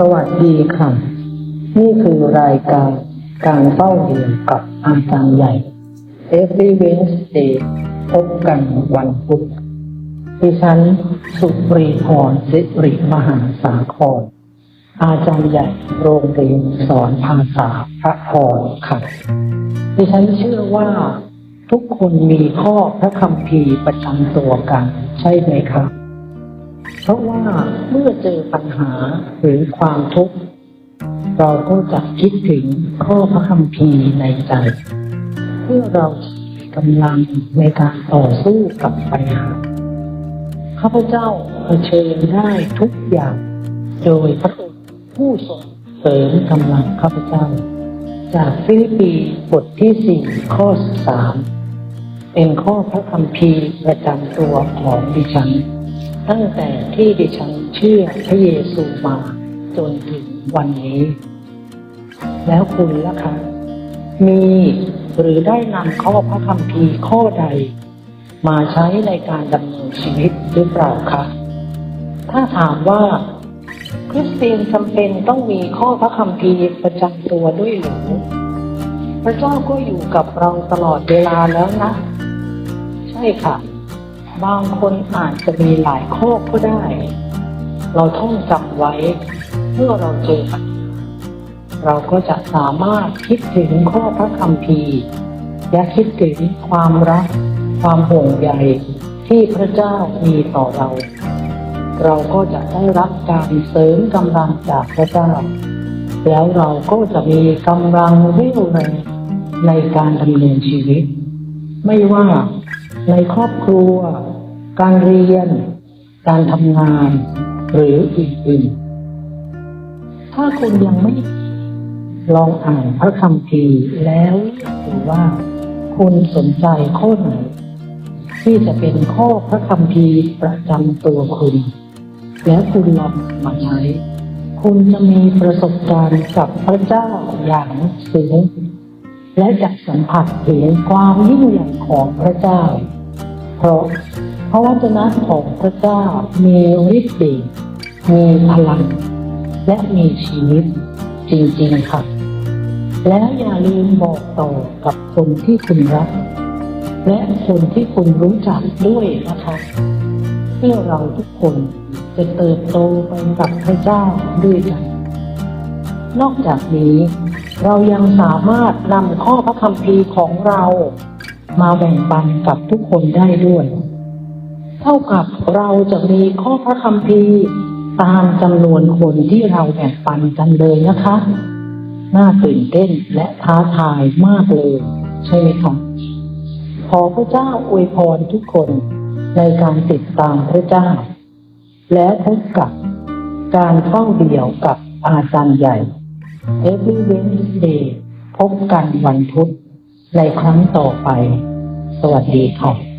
สวัสดีค่ะ นี่คือรายการการเฝ้าเรียนกับอาจารย์ใหญ่ Every Wednesday พบกันวันพุธดิฉัน สุปรีพรสิริมหาสาคร อาจารย์ใหญ่โรงเรียนสอนภาษาพระพรค่ะ ดิฉันเชื่อว่า ทุกคนมีข้อพระคัมภีประจำตัวกันใช่ไหมครับ เพราะว่าเมื่อเจอปัญหาหรือความทุกข์เราก็จะคิดถึงข้อพระคัมภีร์ในใจ เพื่อเรามีกำลังในการต่อสู้กับปัญหา ข้าพเจ้าเผชิญได้ทุกอย่าง โดยพระองค์ผู้ทรงเสริมกำลังข้าพเจ้า จากฟิลิปปีบทที่สี่ข้อสามเป็นข้อพระคัมภีร์ประจำตัวของดิฉัน ตั้งแต่ที่ดิฉันเชื่อพระเยซูมาจนถึงวันนี้ แล้วคุณล่ะคะมีหรือได้นำข้อพระคัมภีร์ข้อใด มาใช้ในการดำเนินชีวิตหรือเปล่าคะ ถ้าถามว่าคริสเตียนจำเป็นต้องมีข้อพระคัมภีร์ประจำตัวด้วยหรือพระเจ้าก็อยู่กับเราตลอดเวลาแล้วนะ ใช่ค่ะ บางคนอาจจะมีหลายข้อก็ได้ เราท่องจำไว้เมื่อเราเจอปัญหาเราก็จะสามารถคิดถึงข้อพระคัมภีร์และคิดถึงความรัก ความห่วงใยที่พระเจ้ามีต่อเรา เราก็จะได้รับการเสริมกำลังจากพระเจ้า แล้วเราก็จะมีกำลังเรี่ยวแรงในการดำเนินชีวิต ไม่ว่า ในครอบครัว การเรียน การทำงาน หรืออื่นๆ ถ้าคุณยังไม่ลองอ่านพระคัมภีร์แล้วเลือกดูว่า คุณสนใจข้อไหน ที่จะเป็นข้อพระคัมภีร์ประจำตัวคุณ แล้วคุณลองมาใช้ คุณจะมีประสบการณ์กับพระเจ้าอย่างสูง และจะสัมผัสถึงความยิ่งใหญ่ของพระเจ้า เพราะพระวจนะของพระเจ้ามีฤทธิ์เดชมีพลัง และมีชีวิตจริงๆค่ะ แล้วอย่าลืมบอกต่อกับคนที่คุณรัก และคนที่คุณรู้จักด้วยนะคะเพื่อเราทุกคนจะเติบโตไปกับพระเจ้าด้วยกัน นอกจากนี้ เรายังสามารถนำข้อพระคัมภีร์ของเรามาแบ่งปันกับทุกคนได้ด้วย เท่ากับเราจะมีข้อพระคัมภีร์ตามจำนวนคนที่เราแบ่งปันกันเลยนะคะ น่าตื่นเต้นและท้าทายมากเลย ใช่ไหมคะขอพระเจ้าอวยพรทุกคนในการติดตามพระเจ้า และพบกับการเฝ้าเดี่ยวกับอาจารย์ใหญ่ Every Wednesday พบกันวันพุธในครั้งต่อไป สวัสดีค่ะ